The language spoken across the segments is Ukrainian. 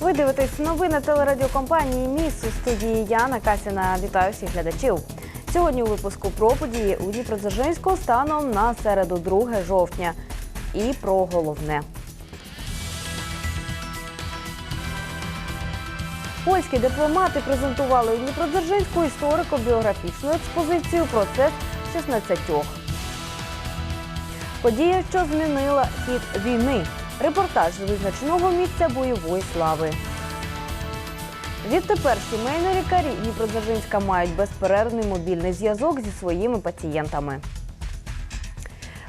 Ви дивитесь новини телерадіокомпанії Міс у студії Яна Касіна. Вітаю всіх глядачів. Сьогодні у випуску про події у Дніпродзержинську станом на середу 2 жовтня. І про головне. Польські дипломати презентували у Дніпродзержинську історико-біографічну експозицію Процес 16. Подія, що змінила хід війни. Репортаж з визначеного місця бойової слави. Відтепер сімейні лікарі Дніпродзержинська мають безперервний мобільний зв'язок зі своїми пацієнтами.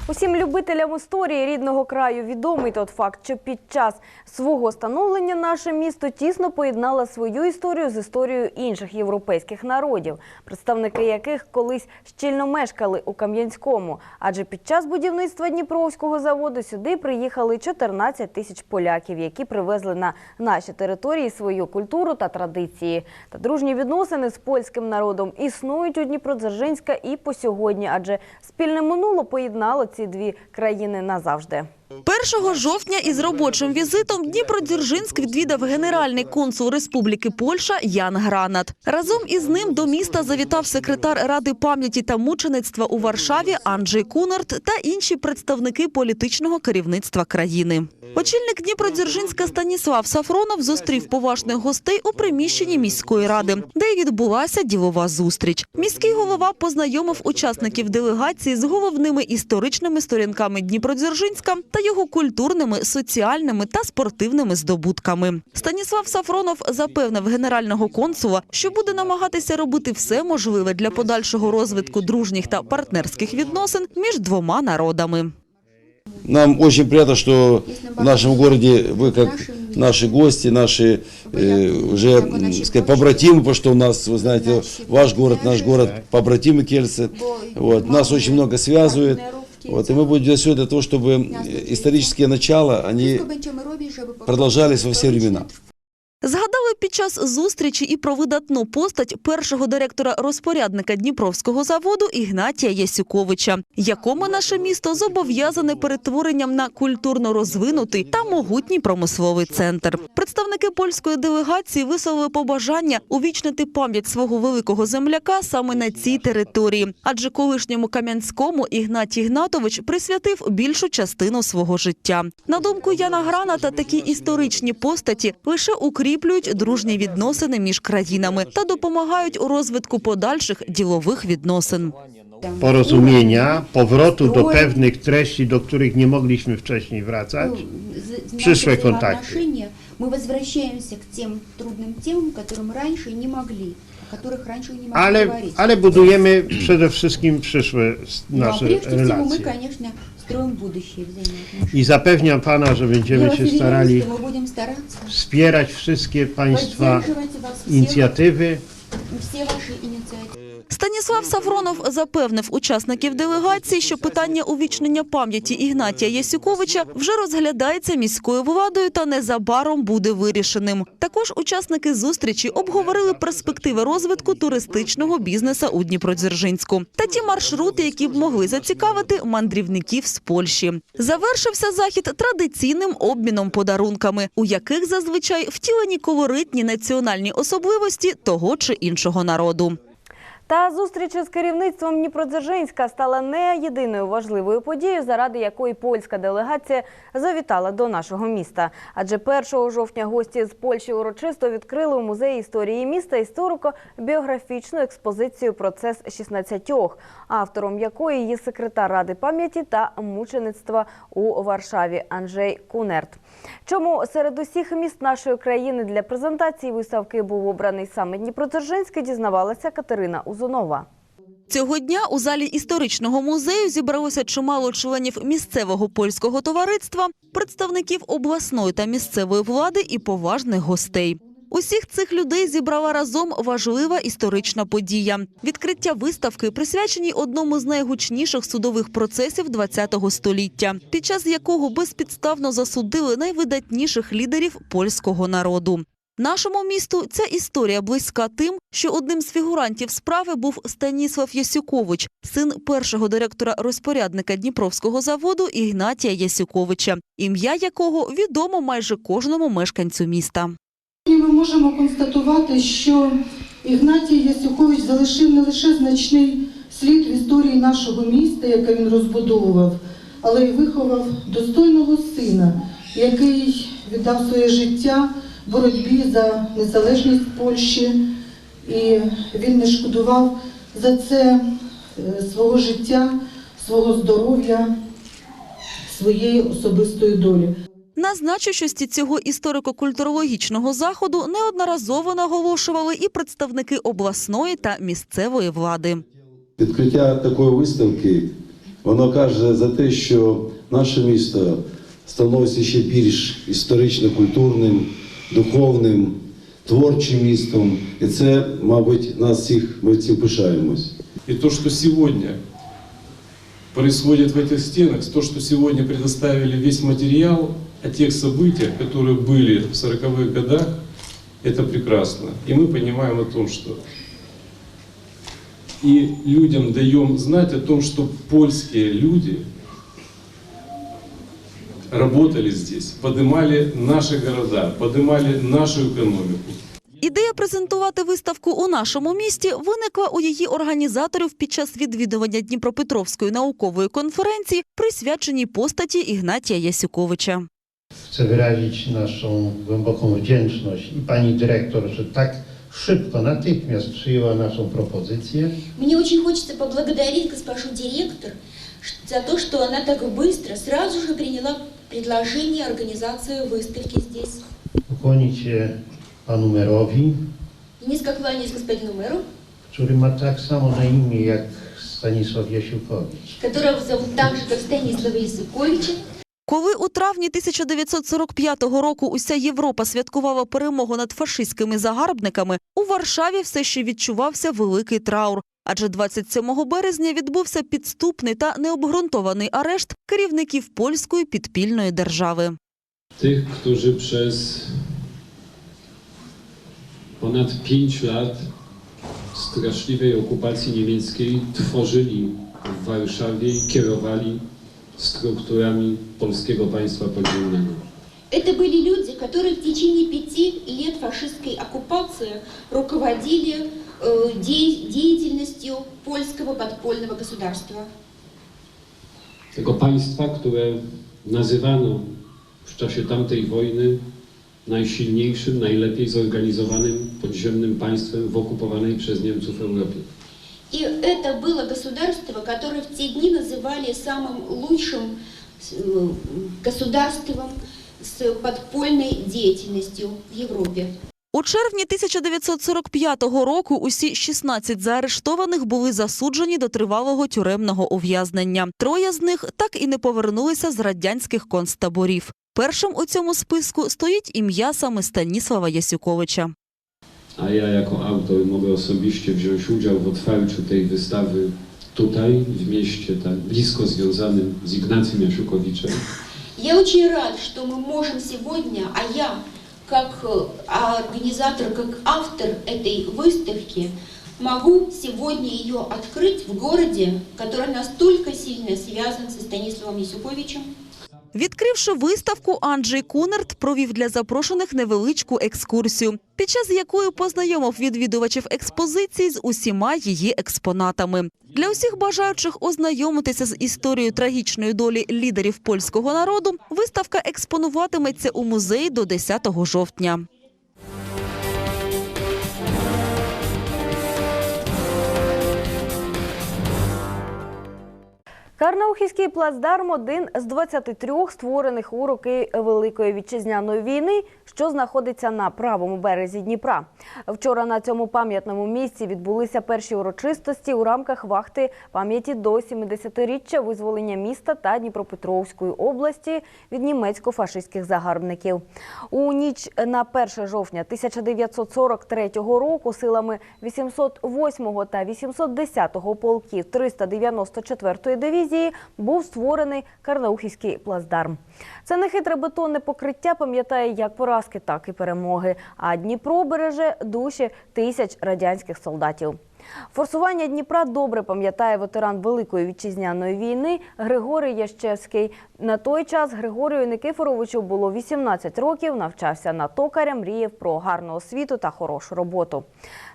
Усім любителям історії рідного краю відомий тот факт, що під час свого становлення наше місто тісно поєднало свою історію з історією інших європейських народів, представники яких колись щільно мешкали у Кам'янському. Адже під час будівництва Дніпровського заводу сюди приїхали 14 тисяч поляків, які привезли на наші території свою культуру та традиції. Та дружні відносини з польським народом існують у Дніпродзержинська і по сьогодні, адже спільне минуло поєднало ці дві країни назавжди. 1 жовтня із робочим візитом Дніпродзержинськ відвідав генеральний консул Республіки Польща Ян Гранат. Разом із ним до міста завітав секретар Ради пам'яті та мучеництва у Варшаві Анджей Кунарт та інші представники політичного керівництва країни. Очільник Дніпродзержинська Станіслав Сафронов зустрів поважних гостей у приміщенні міської ради, де й відбулася ділова зустріч. Міський голова познайомив учасників делегації з головними історичними сторінками Дніпродзержинська та його культурними, соціальними та спортивними здобутками. Станіслав Сафронов запевнив генерального консула, що буде намагатися робити все можливе для подальшого розвитку дружніх та партнерських відносин між двома народами. Нам очень приятно, что в нашем городе вы как наши гости, наши э, уже м, сказать, побратимы, потому что у нас, вы знаете, ваш город, наш город, побратимы Кельцы. Вот, нас очень много связывает. Вот, и мы будем делать все для того, чтобы э, исторические начала, они продолжались во все времена. Згадали під час зустрічі і про видатну постать першого директора розпорядника Дніпровського заводу Ігнатія Ясюковича, якому наше місто зобов'язане перетворенням на культурно розвинутий та могутній промисловий центр. Представники польської делегації висловили побажання увічнити пам'ять свого великого земляка саме на цій території, адже колишньому Кам'янському Ігнатій Ігнатович присвятив більшу частину свого життя. На думку Яна Граната, такі історичні постаті лише укріплюють дружні відносини між країнами та допомагають у розвитку подальших ділових відносин. porozumienia, powrotu do pewnych treści, do których nie mogliśmy wcześniej wracać. Z- Przyszłe наши kontakty. взаимоотношения, Мы возвращаемся к тем трудным темам, которым раньше не могли, о которых раньше не могли Ale, говорить. ale budujemy przede wszystkim przyszłe s- Ну, а nasze прежде всего мы, relacje. конечно, stроим будущее взаимоотношения. I zapewniam Pana, że Я będziemy вас się уверяю, starali что мы будем стараться wspierać wszystkie Państwa поддерживать вас всех, inicjatywy. все ваши инициативы. Станіслав Сафронов запевнив учасників делегації, що питання увічнення пам'яті Ігнатія Ясюковича вже розглядається міською владою та незабаром буде вирішеним. Також учасники зустрічі обговорили перспективи розвитку туристичного бізнесу у Дніпродзержинську та ті маршрути, які б могли зацікавити мандрівників з Польщі. Завершився захід традиційним обміном подарунками, у яких зазвичай втілені колоритні національні особливості того чи іншого народу. Та зустріч з керівництвом Дніпродзержинська стала не єдиною важливою подією, заради якої польська делегація завітала до нашого міста. Адже 1 жовтня гості з Польщі урочисто відкрили у музеї історії міста історико-біографічну експозицію Процес 16 автором якої є секретар Ради пам'яті та мучеництва у Варшаві Анджей Кунерт. Чому серед усіх міст нашої країни для презентації виставки був обраний саме Дніпродзержинський, дізнавалася Катерина Узунова. Цього дня у залі історичного музею зібралося чимало членів місцевого польського товариства, представників обласної та місцевої влади і поважних гостей. Усіх цих людей зібрала разом важлива історична подія – відкриття виставки, присвяченій одному з найгучніших судових процесів ХХ століття, під час якого безпідставно засудили найвидатніших лідерів польського народу. Нашому місту ця історія близька тим, що одним з фігурантів справи був Станіслав Ясюкович, син першого директора-розпорядника Дніпровського заводу Ігнатія Ясюковича, ім'я якого відомо майже кожному мешканцю міста. Ми можемо констатувати, що Ігнатій Ясюкович залишив не лише значний слід в історії нашого міста, яке він розбудовував, але й виховав достойного сина, який віддав своє життя боротьбі за незалежність Польщі, і він не шкодував за це е, свого життя, свого здоров'я, своєї особистої долі. На значущості цього історико-культурологічного заходу неодноразово наголошували і представники обласної та місцевої влади. Відкриття такої виставки воно каже за те, що наше місто становиться ще більш історично культурним, духовним, творчим містом. І це, мабуть, нас всіх ми цим пишаємось. И то, что сегодня происходит в этих стенах, то, что сегодня предоставили весь материал о тех событиях, которые были в 40-х годах, это прекрасно. И мы понимаем о том, что и людям даем знать о том, что польские люди работали здесь, поднимали наши города, поднимали нашу экономику. Ідея презентувати виставку у нашому місті виникла у її організаторів під час відвідування Дніпропетровської наукової конференції, присвяченій постаті Ігнатія Ясюковича. Chcę wyrazić naszą głęboką wdzięczność i pani dyrektor, że tak szybko, natychmiast przyjęła naszą propozycję. Мне очень хочется поблагодарить госпожу директор ш- за то, что она так быстро, сразу же приняла предложение организации выставки здесь. Ukłonić się panu merowi, И низко кланяюсь господину мэру, który ma tak samo na imię jak Stanisław Jasiukowicz. которого зовут так же, как Станислава Языковича. Коли у травні 1945 року уся Європа святкувала перемогу над фашистськими загарбниками, у Варшаві все ще відчувався великий траур. Адже 27 березня відбувся підступний та необґрунтований арешт керівників польської підпільної держави. którzy przez ponad pięć lat straszliwej okupacji niemieckiej tworzyli w Warszawie i kierowali strukturami polskiego państwa podziemnego. Это были люди, которые в течение пяти лет фашистской оккупации руководили э, де- деятельностью польского подпольного государства. Tego państwa, które nazywano w czasie tamtej wojny najsilniejszym, najlepiej zorganizowanym podziemnym państwem w okupowanej przez Niemców Europie. И это было государство, которое в те дни называли самым лучшим э, государством с подпольной деятельностью в Европе. У червні 1945 року усі 16 заарештованих були засуджені до тривалого тюремного ув'язнення. Троє з них так і не повернулися з радянських концтаборів. Першим у цьому списку стоїть ім'я саме Станіслава Ясюковича. A ja jako autor mogę osobiście wziąć udział w otwarciu tej wystawy tutaj, w mieście tak blisko związanym z Ignacym Jasiukowiczem. Я очень рад, что мы можем сегодня, а я как э, организатор, как автор этой выставки, могу сегодня ее открыть в городе, который настолько сильно связан со Станиславом Ясюковичем. Відкривши виставку, Анджей Кунерт провів для запрошених невеличку екскурсію, під час якої познайомив відвідувачів експозиції з усіма її експонатами. Для усіх бажаючих ознайомитися з історією трагічної долі лідерів польського народу, виставка експонуватиметься у музеї до 10 жовтня. Карнаухівський плацдарм один з 23 створених у роки Великої вітчизняної війни, що знаходиться на правому березі Дніпра. Вчора на цьому пам'ятному місці відбулися перші урочистості у рамках вахти пам'яті до 70-річчя визволення міста та Дніпропетровської області від німецько-фашистських загарбників. У ніч на 1 жовтня 1943 року силами 808 та 810 полків 394-ї дивізії був створений Карнаухівський плацдарм. Це нехитре бетонне покриття пам'ятає як поразки, так і перемоги. А Дніпро береже душі тисяч радянських солдатів. Форсування Дніпра добре пам'ятає ветеран Великої вітчизняної війни Григорій Ящевський. На той час Григорію Никифоровичу було 18 років, навчався на токаря, мріяв про гарну освіту та хорошу роботу.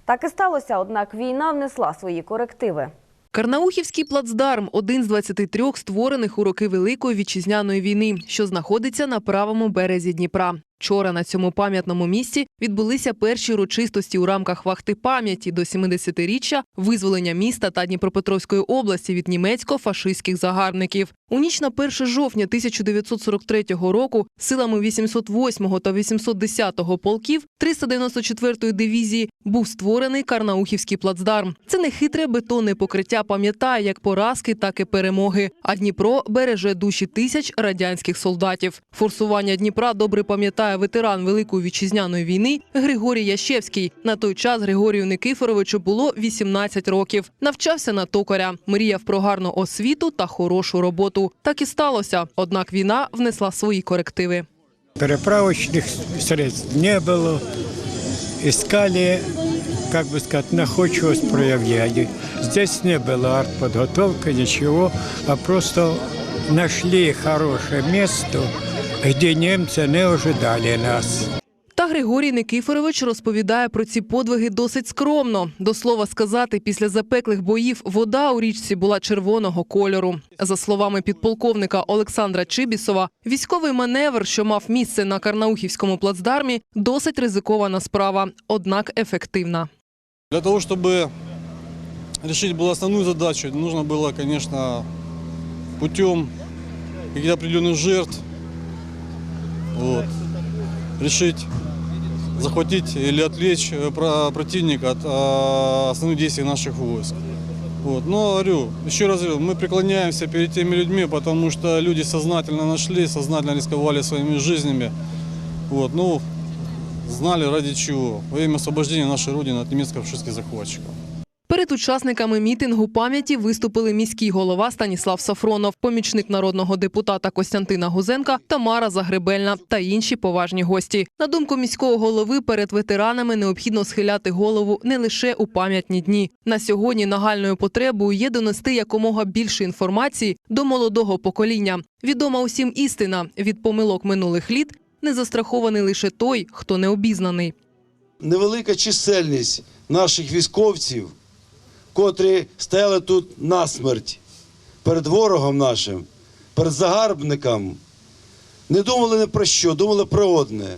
Так і сталося, однак війна внесла свої корективи. Карнаухівський плацдарм – один з 23 створених у роки Великої вітчизняної війни, що знаходиться на правому березі Дніпра. Вчора на цьому пам'ятному місці відбулися перші урочистості у рамках вахти пам'яті до 70-річчя визволення міста та Дніпропетровської області від німецько-фашистських загарбників. У ніч на 1 жовтня 1943 року силами 808 та 810 полків 394-ї дивізії був створений Карнаухівський плацдарм. Це нехитре бетонне покриття пам'ятає як поразки, так і перемоги. А Дніпро береже душі тисяч радянських солдатів. Форсування Дніпра добре пам'ятає ветеран Великої вітчизняної війни Григорій Ящевський. На той час Григорію Никифоровичу було 18 років. Навчався на токаря, мріяв про гарну освіту та хорошу роботу. Так і сталося. Однак війна внесла свої корективи. Переправочных средств не было. Искали, как бы сказать, находчивость проявляли. Здесь не было артподготовки, ничего, а просто нашли хорошее место, где немцы не ожидали нас. Та Григорій Никифорович розповідає про ці подвиги досить скромно. До слова сказати, після запеклих боїв вода у річці була червоного кольору. За словами підполковника Олександра Чибісова, військовий маневр, що мав місце на Карнаухівському плацдармі, досить ризикована справа, однак ефективна. Для того, чтобы решить было основную задачу, нужно было, конечно, путем каких-то определенных жертв вот, решить захватить или отвлечь э, про- противника от а, основных действий наших войск. Вот. Но, говорю, еще раз говорю, мы преклоняемся перед теми людьми, потому что люди сознательно нашли, сознательно рисковали своими жизнями. Вот. Ну, знали ради чего. Во имя освобождения нашей Родины от немецко-фашистских захватчиков. Перед учасниками мітингу пам'яті виступили міський голова Станіслав Сафронов, помічник народного депутата Костянтина Гузенка, Тамара Загребельна та інші поважні гості. На думку міського голови, перед ветеранами необхідно схиляти голову не лише у пам'ятні дні. На сьогодні нагальною потребою є донести якомога більше інформації до молодого покоління. Відома усім істина від помилок минулих літ не застрахований лише той, хто не обізнаний. невелика чисельність наших військовців, котрі стояли тут насмерть перед ворогом нашим, перед загарбником, не думали ні про що, думали про одне,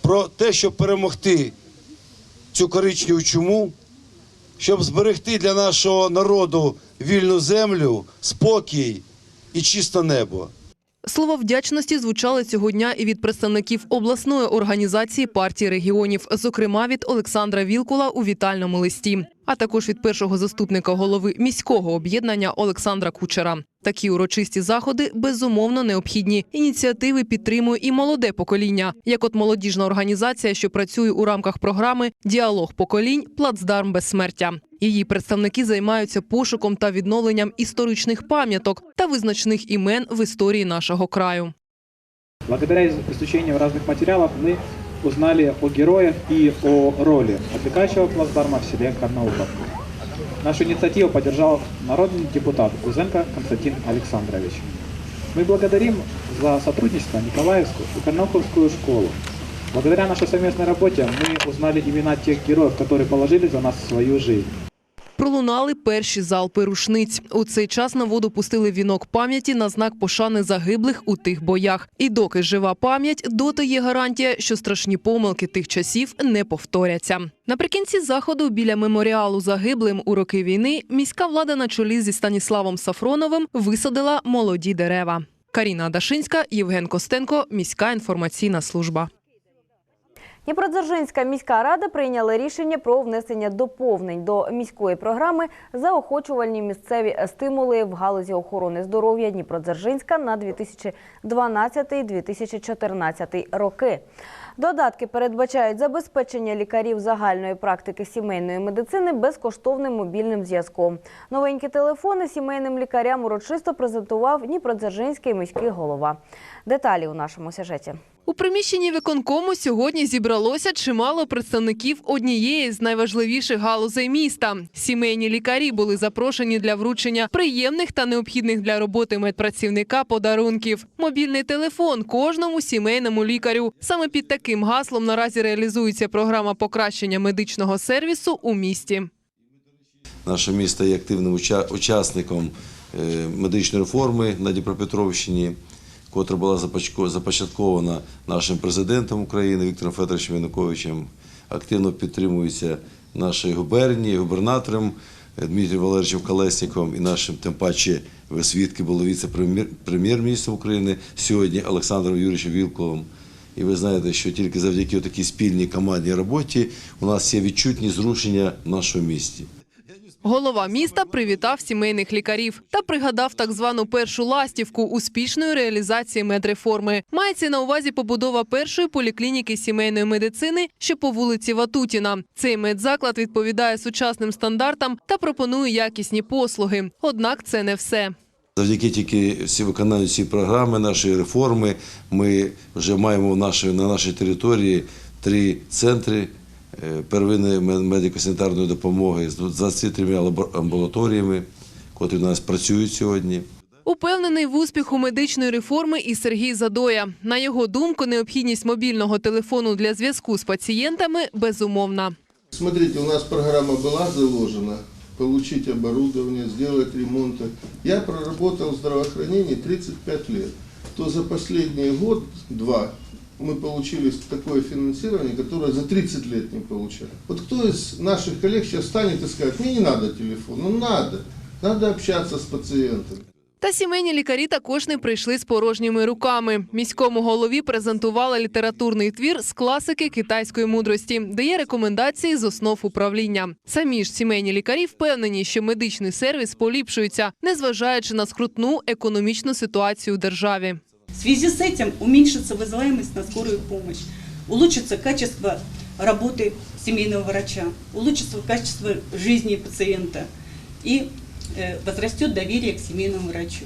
про те, щоб перемогти цю коричневу чуму, щоб зберегти для нашого народу вільну землю, спокій і чисте небо. Слова вдячності звучали цього дня і від представників обласної організації партії регіонів, зокрема від Олександра Вілкула у вітальному листі, а також від першого заступника голови міського об'єднання Олександра Кучера. Такі урочисті заходи безумовно необхідні. Ініціативи підтримує і молоде покоління, як от молодіжна організація, що працює у рамках програми Діалог поколінь Плацдарм безсмертя. Її представники займаються пошуком та відновленням історичних пам'яток та визначних імен в історії нашого краю. Благодаря из- изучению разных материалов мы узнали о героях и о роли отвлекающего плацдарма в селе Карнауховка. Нашу инициативу поддержал народный депутат Гузенко Константин Александрович. Мы благодарим за сотрудничество Николаевскую и Карнауховскую школу. Благодаря нашей совместной работе мы узнали имена тех героев, которые положили за нас свою жизнь. Пролунали перші залпи рушниць. У цей час на воду пустили вінок пам'яті на знак пошани загиблих у тих боях. І доки жива пам'ять, доти є гарантія, що страшні помилки тих часів не повторяться. Наприкінці заходу біля меморіалу загиблим у роки війни міська влада на чолі зі Станіславом Сафроновим висадила молоді дерева. Каріна Адашинська, Євген Костенко, міська інформаційна служба. Дніпродзержинська міська рада прийняла рішення про внесення доповнень до міської програми заохочувальні місцеві стимули в галузі охорони здоров'я Дніпродзержинська на 2012-2014 роки. Додатки передбачають забезпечення лікарів загальної практики сімейної медицини безкоштовним мобільним зв'язком. Новенькі телефони сімейним лікарям урочисто презентував Дніпродзержинський міський голова. Деталі у нашому сюжеті. У приміщенні виконкому сьогодні зібралося чимало представників однієї з найважливіших галузей міста. Сімейні лікарі були запрошені для вручення приємних та необхідних для роботи медпрацівника подарунків. Мобільний телефон кожному сімейному лікарю. Саме під таким гаслом наразі реалізується програма покращення медичного сервісу у місті. Наше місто є активним учасником е, медичної реформи на Дніпропетровщині, котра була започаткована нашим президентом України Віктором Федоровичем Януковичем. Активно підтримується нашою губернією, губернатором Дмитрієм Валерійовичем Колесніком і нашим, тим паче, ви свідки були віце-прем'єр-міністром України сьогодні Олександром Юрійовичем Вілковим. І ви знаєте, що тільки завдяки такій спільній командній роботі у нас є відчутні зрушення в нашому місті. Голова міста привітав сімейних лікарів та пригадав так звану першу ластівку успішної реалізації медреформи. Мається на увазі побудова першої поліклініки сімейної медицини, що по вулиці Ватутіна. Цей медзаклад відповідає сучасним стандартам та пропонує якісні послуги. Однак це не все. Завдяки тільки всі виконанню цієї програми, нашої реформи, ми вже маємо на нашій території три центри первинної медико-санітарної допомоги з 23 лабо- амбулаторіями, котрі у нас працюють сьогодні. Упевнений в успіху медичної реформи і Сергій Задоя. На його думку, необхідність мобільного телефону для зв'язку з пацієнтами безумовна. Смотрите, у нас программа была заложена, получить оборудование, сделать ремонты. Я проработал в здравоохранении 35 лет. То за последний год-два мы получили такое финансирование, которое за 30 лет не получали. Вот кто из наших коллег сейчас станет и скажет, мне не надо телефон, ну надо, надо общаться с пациентом. Та сімейні лікарі також не прийшли з порожніми руками. Міському голові презентували літературний твір з класики китайської мудрості, де є рекомендації з основ управління. Самі ж сімейні лікарі впевнені, що медичний сервіс поліпшується, незважаючи на скрутну економічну ситуацію в державі. В связи с этим уменьшится вызываемость на скорую помощь, улучшится качество работы семейного врача, улучшится качество жизни пациента и э, возрастет доверие к семейному врачу.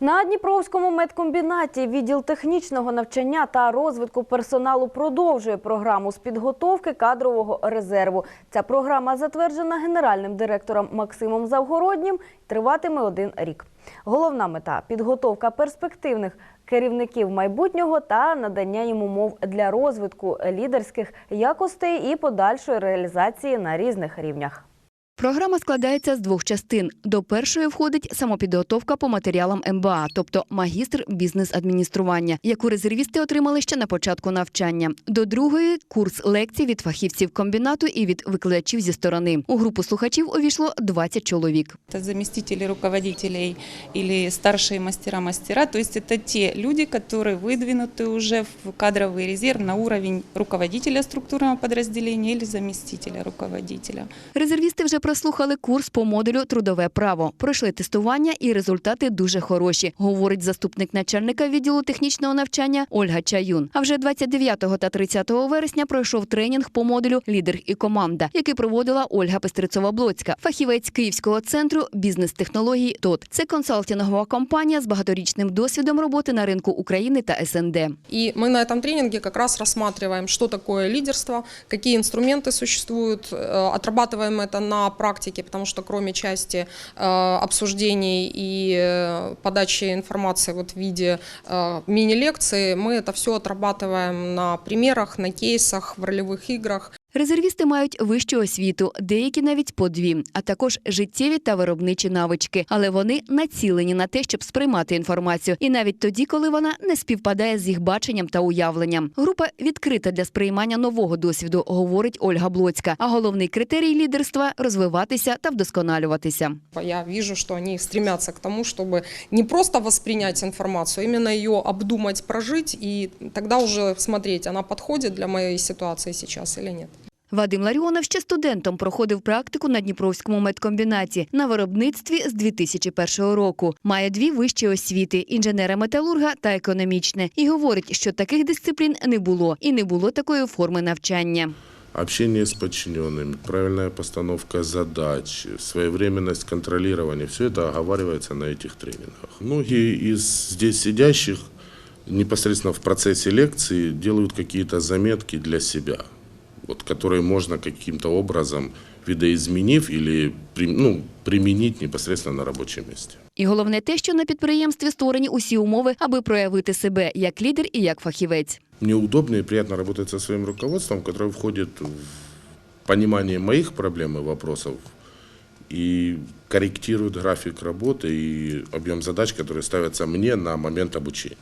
На Дніпровському медкомбінаті відділ технічного навчання та розвитку персоналу продовжує програму з підготовки кадрового резерву. Ця програма затверджена генеральним директором Максимом Завгороднім. Триватиме один рік. Головна мета підготовка перспективних керівників майбутнього та надання їм умов для розвитку лідерських якостей і подальшої реалізації на різних рівнях. Програма складається з двох частин. До першої входить самопідготовка по матеріалам МБА, тобто магістр бізнес-адміністрування, яку резервісти отримали ще на початку навчання. До другої курс лекцій від фахівців комбінату і від викладачів зі сторони. У групу слухачів увійшло 20 чоловік. Это заместители руководителей или старшие мастера-мастера. То есть это те люди, которые выдвинуты уже в кадровый резерв на уровень руководителя структурного подразделения или заместителя руководителя. Резервісти вже прослухали курс по модулю Трудове право. Пройшли тестування і результати дуже хороші, говорить заступник начальника відділу технічного навчання Ольга Чаюн. А вже 29 та 30 вересня пройшов тренінг по модулю Лідер і команда, який проводила Ольга Пестрицова-Блоцька, фахівець Київського центру бізнес-технологій ТОТ. Це консалтингова компанія з багаторічним досвідом роботи на ринку України та СНД. И мы на этом тренинге как раз рассматриваем, что такое лидерство, какие инструменты существуют, э, отрабатываем это на практике, потому что кроме части э, обсуждений и э, подачи информации вот в виде э, мини-лекции, мы это все отрабатываем на примерах, на кейсах, в ролевых играх. Резервісти мають вищу освіту, деякі навіть по дві, а також життєві та виробничі навички. Але вони націлені на те, щоб сприймати інформацію, і навіть тоді, коли вона не співпадає з їх баченням та уявленням. Група відкрита для сприймання нового досвіду, говорить Ольга Блоцька. А головний критерій лідерства розвиватися та вдосконалюватися. Я вижу, что они стремятся к тому, чтобы не просто воспринять информацию, а именно ее обдумать, прожить и тогда уже смотреть, она подходит для моей ситуации сейчас или нет. Вадим Ларіонов ще студентом проходив практику на Дніпровському медкомбінаті на виробництві з 2001 року. Має дві вищі освіти інженера-металурга та економічне. І говорить, що таких дисциплін не було і не було такої форми навчання. Общение с подчиненными, правильная постановка задач, своевременность контролирования, все это оговаривается на этих тренингах. Многие из здесь сидящих непосредственно в процессе лекции делают какие-то заметки для себя, вот, которые можно каким-то образом видоизменив или при- ну, применить непосредственно на рабочем месте. І головне те, що на підприємстві створені усі умови, аби проявити себе як лідер і як фахівець. Мне удобно и приятно работать со своим руководством, которое входит в понимание моих проблем и вопросов и корректирует график работы и объем задач, которые ставятся мне на момент обучения.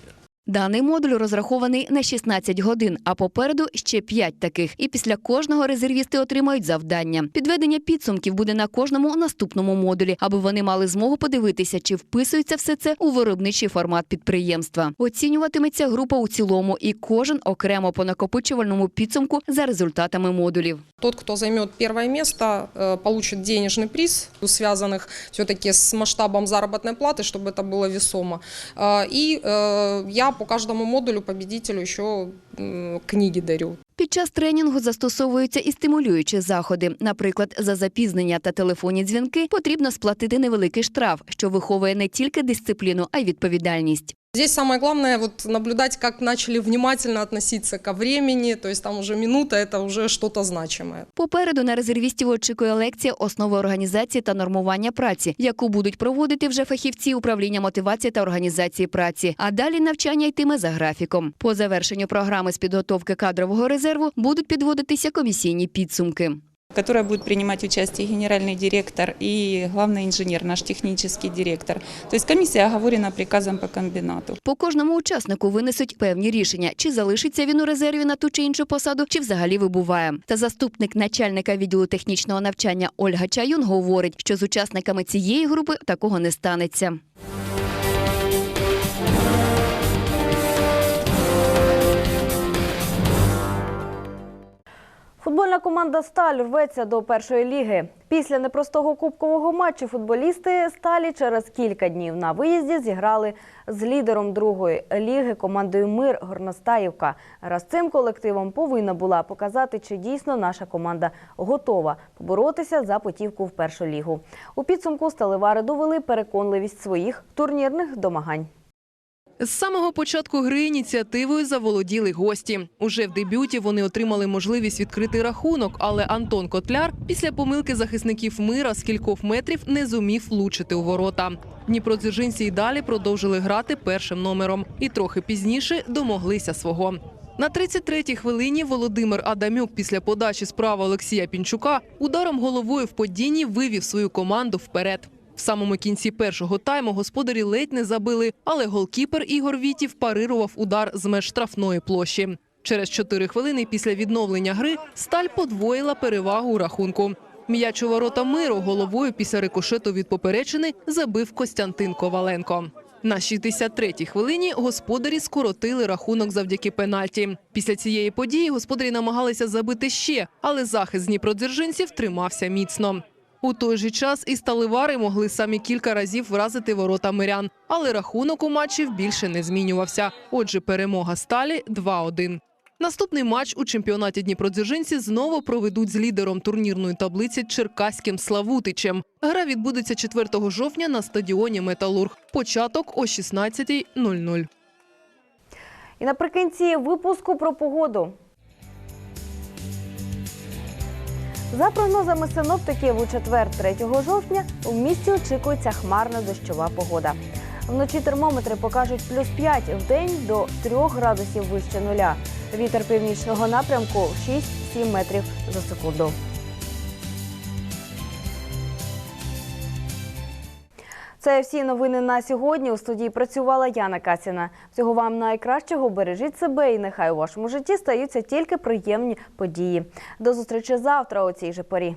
Даний модуль розрахований на 16 годин, а попереду ще 5 таких. І після кожного резервісти отримають завдання. Підведення підсумків буде на кожному наступному модулі, аби вони мали змогу подивитися, чи вписується все це у виробничий формат підприємства. Оцінюватиметься група у цілому, і кожен окремо по накопичувальному підсумку за результатами модулів. Тот, кто займет первое место, э, получит денежный приз, связанных все-таки с масштабом заработной платы, чтобы это было весомо. Э, И э, я по кожному модулю победителю еще книги дарю. Під час тренінгу застосовуються і стимулюючі заходи. Наприклад, за запізнення та телефонні дзвінки потрібно сплатити невеликий штраф, що виховує не тільки дисципліну, а й відповідальність. Здесь самое главное вот наблюдать, как начали внимательно относиться ко времени, то есть там уже минута, это уже что-то значимое. Попереду на резервістів очікує лекція основи організації та нормування праці, яку будуть проводити вже фахівці управління мотивації та організації праці. А далі навчання йтиме за графіком. По завершенню програми з підготовки кадрового резерву будуть підводитися комісійні підсумки. Которой будет принимать участие генеральный директор и главный инженер, наш технический директор. То есть комиссия оговорена приказом по комбинату. По кожному учаснику винесуть певні рішення, чи залишиться він у резерві на ту чи іншу посаду, чи взагалі вибуває. Та заступник начальника відділу технічного навчання Ольга Чаюн говорить, що з учасниками цієї групи такого не станеться. Футбольна команда Сталь рветься до першої ліги. Після непростого кубкового матчу футболісти Сталі через кілька днів на виїзді зіграли з лідером другої ліги командою Мир Горностаївка. Раз цим колективом повинна була показати, чи дійсно наша команда готова поборотися за путівку в першу лігу. У підсумку сталевари довели переконливість своїх турнірних домагань. З самого початку гри ініціативою заволоділи гості. Уже в дебюті вони отримали можливість відкрити рахунок, але Антон Котляр після помилки захисників мира з кількох метрів не зумів влучити у ворота. Дніпродзержинці й далі продовжили грати першим номером і трохи пізніше домоглися свого. На 33-й хвилині Володимир Адамюк після подачі справа Олексія Пінчука ударом головою в падінні вивів свою команду вперед. В самому кінці першого тайму господарі ледь не забили, але голкіпер Ігор Вітів парирував удар з меж штрафної площі. Через 4 хвилини після відновлення гри сталь подвоїла перевагу у рахунку. М'яч у ворота миру головою після рикошету від поперечини забив Костянтин Коваленко. На 63-й хвилині господарі скоротили рахунок завдяки пенальті. Після цієї події господарі намагалися забити ще, але захист дніпродзержинців тримався міцно. У той же час і сталевари могли самі кілька разів вразити ворота мирян, але рахунок у матчі більше не змінювався. Отже, перемога сталі 2-1. Наступний матч у чемпіонаті Дніпродзержинці знову проведуть з лідером турнірної таблиці Черкаським Славутичем. Гра відбудеться 4 жовтня на стадіоні Металург. Початок о 16.00. І наприкінці випуску про погоду. За прогнозами синоптиків, у четвер, 3 жовтня, в місті очікується хмарна дощова погода. Вночі термометри покажуть плюс 5, в день до 3 градусів вище нуля. Вітер північного напрямку 6-7 метрів за секунду. Це всі новини на сьогодні. У студії працювала Яна Касіна. Всього вам найкращого. Бережіть себе і нехай у вашому житті стаються тільки приємні події. До зустрічі завтра у цій же порі.